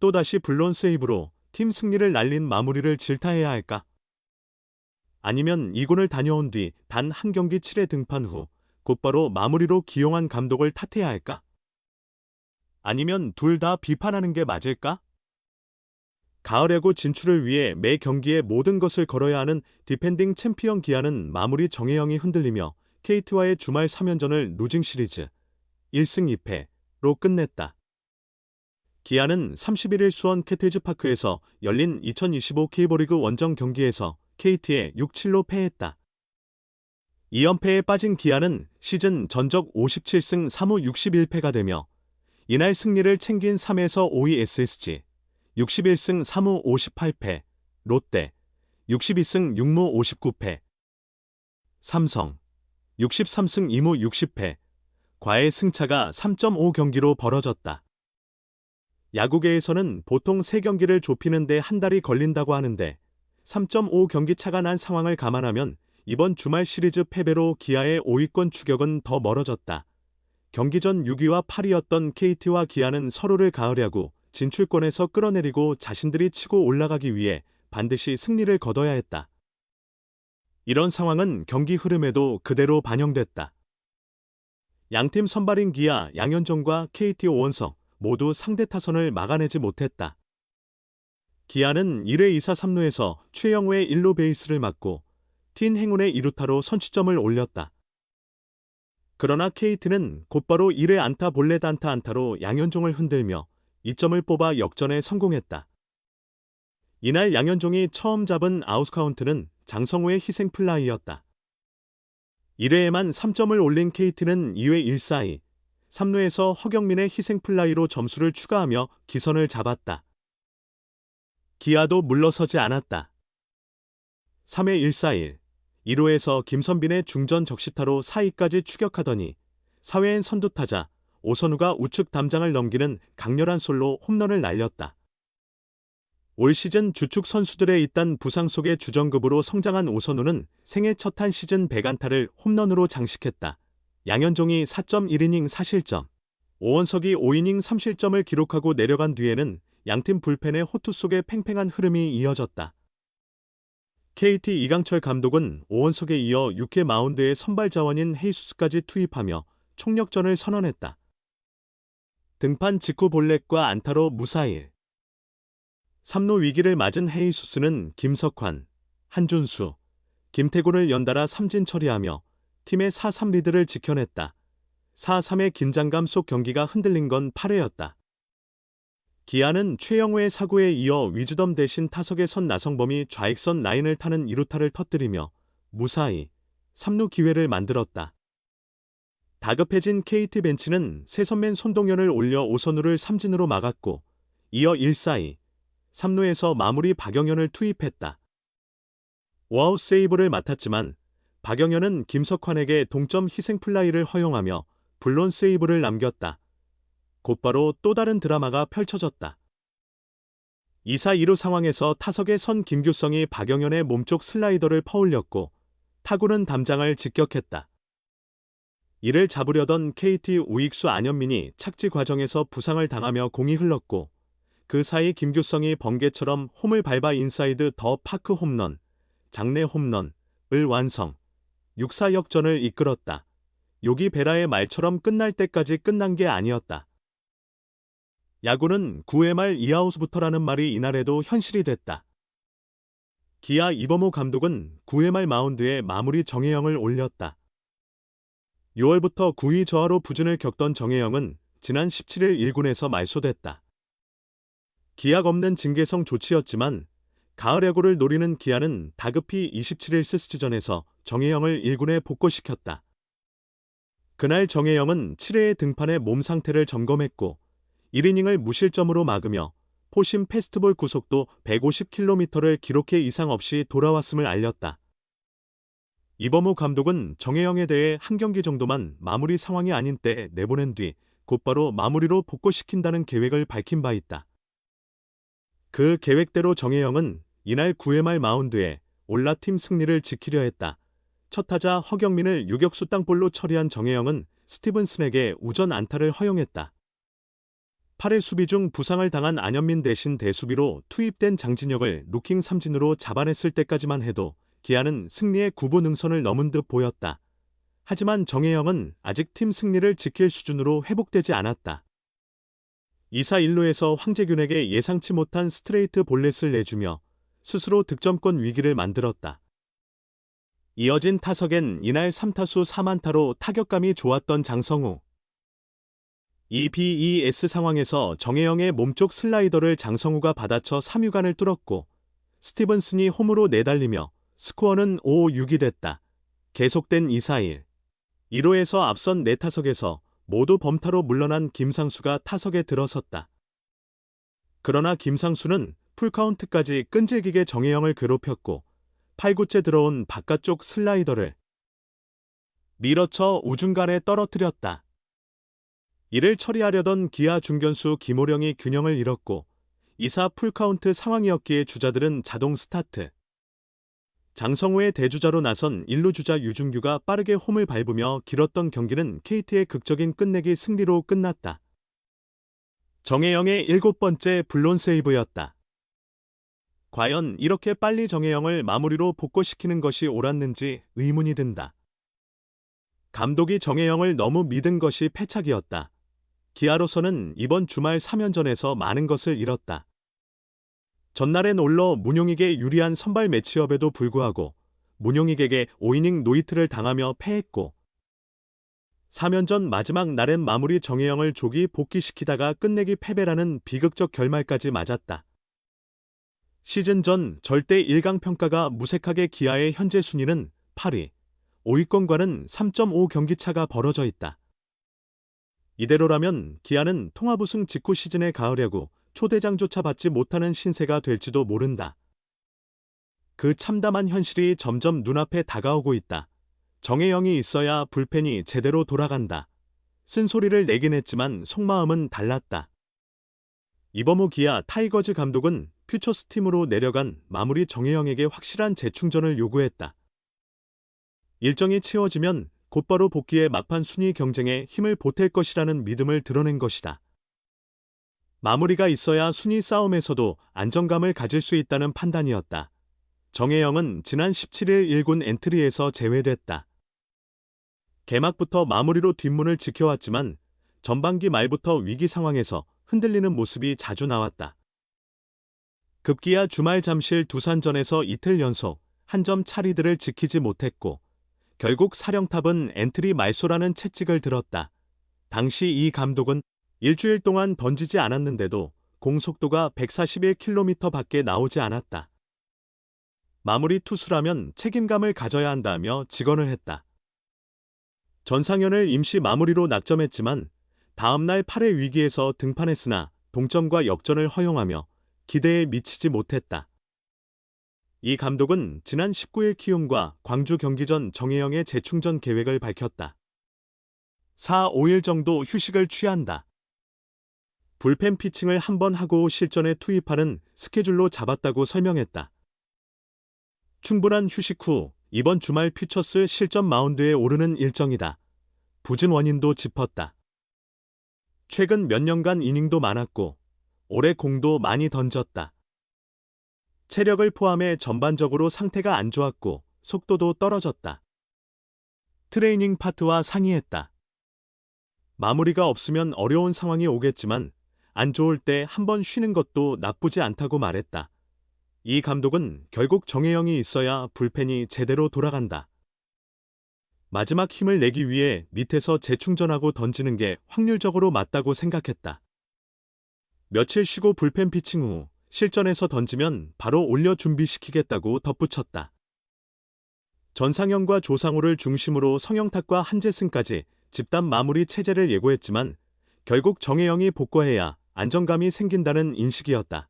또다시 블론 세이브로 팀 승리를 날린 마무리를 질타해야 할까? 아니면 이군을 다녀온 뒤 단 한 경기 7회 등판 후 곧바로 마무리로 기용한 감독을 탓해야 할까? 아니면 둘 다 비판하는 게 맞을까? 가을 야구 진출을 위해 매 경기에 모든 것을 걸어야 하는 디펜딩 챔피언 기아는 마무리 정혜영이 흔들리며 KT와의 주말 3연전을 루징 시리즈 1승 2패로 끝냈다. 기아는 31일 수원 캐틀즈 파크에서 열린 2025 K버리그 원정 경기에서 KT에 6-7로 패했다. 2연패에 빠진 기아는 시즌 전적 57승 3무 61패가 되며 이날 승리를 챙긴 3에서 5위 SSG 61승 3무 58패, 롯데 62승 6무 59패, 삼성 63승 2무 60패, 과의 승차가 3.5 경기로 벌어졌다. 야구계에서는 보통 3경기를 좁히는데 한 달이 걸린다고 하는데 3.5 경기 차가 난 상황을 감안하면 이번 주말 시리즈 패배로 기아의 5위권 추격은 더 멀어졌다. 경기 전 6위와 8위였던 KT와 기아는 서로를 가으려고 진출권에서 끌어내리고 자신들이 치고 올라가기 위해 반드시 승리를 거둬야 했다. 이런 상황은 경기 흐름에도 그대로 반영됐다. 양팀 선발인 기아 양현종과 KT 오원석 모두 상대 타선을 막아내지 못했다. 기아는 1회 2사 3루에서 최영우의 1루 베이스를 맞고 틴 행운의 2루타로 선취점을 올렸다. 그러나 KT는 곧바로 1회 안타 볼넷 안타 안타로 양현종을 흔들며 2점을 뽑아 역전에 성공했다. 이날 양현종이 처음 잡은 아웃 카운트는 장성우의 희생 플라이였다. 1회에만 3점을 올린 KT는 2회 1사이 3루에서 허경민의 희생 플라이로 점수를 추가하며 기선을 잡았다. 기아도 물러서지 않았다. 3회 1사일 1호에서 김선빈의 중전 적시타로 4위까지 추격하더니 4회엔 선두타자 오선우가 우측 담장을 넘기는 강렬한 솔로 홈런을 날렸다. 올 시즌 주축 선수들의 잇단 부상 속의 주전급으로 성장한 오선우는 생애 첫 한 시즌 100안타를 홈런으로 장식했다. 양현종이 4.1이닝 4실점, 오원석이 5이닝 3실점을 기록하고 내려간 뒤에는 양팀 불펜의 호투 속에 팽팽한 흐름이 이어졌다. KT 이강철 감독은 오원석에 이어 6회 마운드의 선발 자원인 헤이수스까지 투입하며 총력전을 선언했다. 등판 직후 볼넷과 안타로 무사일. 3루 위기를 맞은 헤이수스는 김석환, 한준수, 김태곤을 연달아 삼진 처리하며 팀의 4-3 리드를 지켜냈다. 4-3의 긴장감 속 경기가 흔들린 건 8회였다. 기아는 최영우의 사고에 이어 위주덤 대신 타석에 선 나성범이 좌익선 라인을 타는 2루타를 터뜨리며 무사히 3루 기회를 만들었다. 다급해진 KT 벤치는 세선맨 손동현을 올려 오선우를 삼진으로 막았고 이어 1사이 3루에서 마무리 박영현을 투입했다. 와우 세이브를 맡았지만 박영현은 김석환에게 동점 희생 플라이를 허용하며 불론 세이브를 남겼다. 곧바로 또 다른 드라마가 펼쳐졌다. 2사 2루 상황에서 타석에 선 김규성이 박영현의 몸쪽 슬라이더를 퍼올렸고 타구는 담장을 직격했다. 이를 잡으려던 KT 우익수 안현민이 착지 과정에서 부상을 당하며 공이 흘렀고 그 사이 김규성이 번개처럼 홈을 밟아 인사이드 더 파크 홈런, 장내 홈런을 완성, 6사 역전을 이끌었다. 요기 베라의 말처럼 끝날 때까지 끝난 게 아니었다. 야구는 9회 말 2아웃부터라는 말이 이날에도 현실이 됐다. 기아 이범호 감독은 9회 말 마운드에 마무리 정혜영을 올렸다. 6월부터 9위 저하로 부진을 겪던 정혜영은 지난 17일 1군에서 말소됐다. 기약 없는 징계성 조치였지만 가을 야구를 노리는 기아는 다급히 27일 스스지전에서 정혜영을 1군에 복귀시켰다. 그날 정혜영은 7회의 등판에 몸 상태를 점검했고 1이닝을 무실점으로 막으며 포심 페스트볼 구속도 150km를 기록해 이상 없이 돌아왔음을 알렸다. 이범호 감독은 정혜영에 대해 한 경기 정도만 마무리 상황이 아닌 때 내보낸 뒤 곧바로 마무리로 복구시킨다는 계획을 밝힌 바 있다. 그 계획대로 정혜영은 이날 9회 말 마운드에 올라 팀 승리를 지키려 했다. 첫 타자 허경민을 유격수 땅볼로 처리한 정혜영은 스티븐슨에게 우전 안타를 허용했다. 8회 수비 중 부상을 당한 안현민 대신 대수비로 투입된 장진혁을 루킹 삼진으로 잡아냈을 때까지만 해도 기아는 승리의 구보 능선을 넘은 듯 보였다. 하지만 정혜영은 아직 팀 승리를 지킬 수준으로 회복되지 않았다. 2사 1루에서 황재균에게 예상치 못한 스트레이트 볼넷을 내주며 스스로 득점권 위기를 만들었다. 이어진 타석엔 이날 3타수 4만타로 타격감이 좋았던 장성우. 2BES 상황에서 정혜영의 몸쪽 슬라이더를 장성우가 받아쳐 3유간을 뚫었고 스티븐슨이 홈으로 내달리며 스코어는 5-6이 됐다. 계속된 2-4-1. 1호에서 앞선 4타석에서 모두 범타로 물러난 김상수가 타석에 들어섰다. 그러나 김상수는 풀카운트까지 끈질기게 정혜영을 괴롭혔고 8구째 들어온 바깥쪽 슬라이더를 밀어쳐 우중간에 떨어뜨렸다. 이를 처리하려던 기아 중견수 김호령이 균형을 잃었고 2사 풀카운트 상황이었기에 주자들은 자동 스타트. 장성우의 대주자로 나선 1루 주자 유중규가 빠르게 홈을 밟으며 길었던 경기는 KT의 극적인 끝내기 승리로 끝났다. 정혜영의 일곱 번째 블론 세이브였다. 과연 이렇게 빨리 정혜영을 마무리로 복구시키는 것이 옳았는지 의문이 든다. 감독이 정혜영을 너무 믿은 것이 패착이었다. 기아로서는 이번 주말 3연전에서 많은 것을 잃었다. 전날엔 올러 문용익에 유리한 선발 매치업에도 불구하고 문용익에게 5이닝 노이트를 당하며 패했고 3연전 마지막 날엔 마무리 정혜영을 조기 복귀시키다가 끝내기 패배라는 비극적 결말까지 맞았다. 시즌 전 절대 1강 평가가 무색하게 기아의 현재 순위는 8위, 5위권과는 3.5 경기차가 벌어져 있다. 이대로라면 기아는 통합 우승 직후 시즌에 가으려고 초대장조차 받지 못하는 신세가 될지도 모른다. 그 참담한 현실이 점점 눈앞에 다가오고 있다. 정혜영이 있어야 불펜이 제대로 돌아간다. 쓴소리를 내긴 했지만 속마음은 달랐다. 이범호 기아 타이거즈 감독은 퓨처 스 팀으로 내려간 마무리 정혜영에게 확실한 재충전을 요구했다. 일정이 채워지면 곧바로 복귀해 막판 순위 경쟁에 힘을 보탤 것이라는 믿음을 드러낸 것이다. 마무리가 있어야 순위 싸움에서도 안정감을 가질 수 있다는 판단이었다. 정혜영은 지난 17일 1군 엔트리에서 제외됐다. 개막부터 마무리로 뒷문을 지켜왔지만 전반기 말부터 위기 상황에서 흔들리는 모습이 자주 나왔다. 급기야 주말 잠실 두산전에서 이틀 연속 한 점 차리들을 지키지 못했고 결국 사령탑은 엔트리 말소라는 채찍을 들었다. 당시 이 감독은 일주일 동안 던지지 않았는데도 공속도가 141km 밖에 나오지 않았다. 마무리 투수라면 책임감을 가져야 한다며 직언을 했다. 전상현을 임시 마무리로 낙점했지만 다음날 8회 위기에서 등판했으나 동점과 역전을 허용하며 기대에 미치지 못했다. 이 감독은 지난 19일 키움과 광주 경기 전 정혜영의 재충전 계획을 밝혔다. 4, 5일 정도 휴식을 취한다. 불펜 피칭을 한 번 하고 실전에 투입하는 스케줄로 잡았다고 설명했다. 충분한 휴식 후 이번 주말 퓨처스 실전 마운드에 오르는 일정이다. 부진 원인도 짚었다. 최근 몇 년간 이닝도 많았고 올해 공도 많이 던졌다. 체력을 포함해 전반적으로 상태가 안 좋았고 속도도 떨어졌다. 트레이닝 파트와 상의했다. 마무리가 없으면 어려운 상황이 오겠지만 안 좋을 때 한 번 쉬는 것도 나쁘지 않다고 말했다. 이 감독은 결국 정혜영이 있어야 불펜이 제대로 돌아간다. 마지막 힘을 내기 위해 밑에서 재충전하고 던지는 게 확률적으로 맞다고 생각했다. 며칠 쉬고 불펜 피칭 후 실전에서 던지면 바로 올려 준비시키겠다고 덧붙였다. 전상현과 조상우를 중심으로 성영탁과 한재승까지 집단 마무리 체제를 예고했지만 결국 정혜영이 복구해야 안정감이 생긴다는 인식이었다.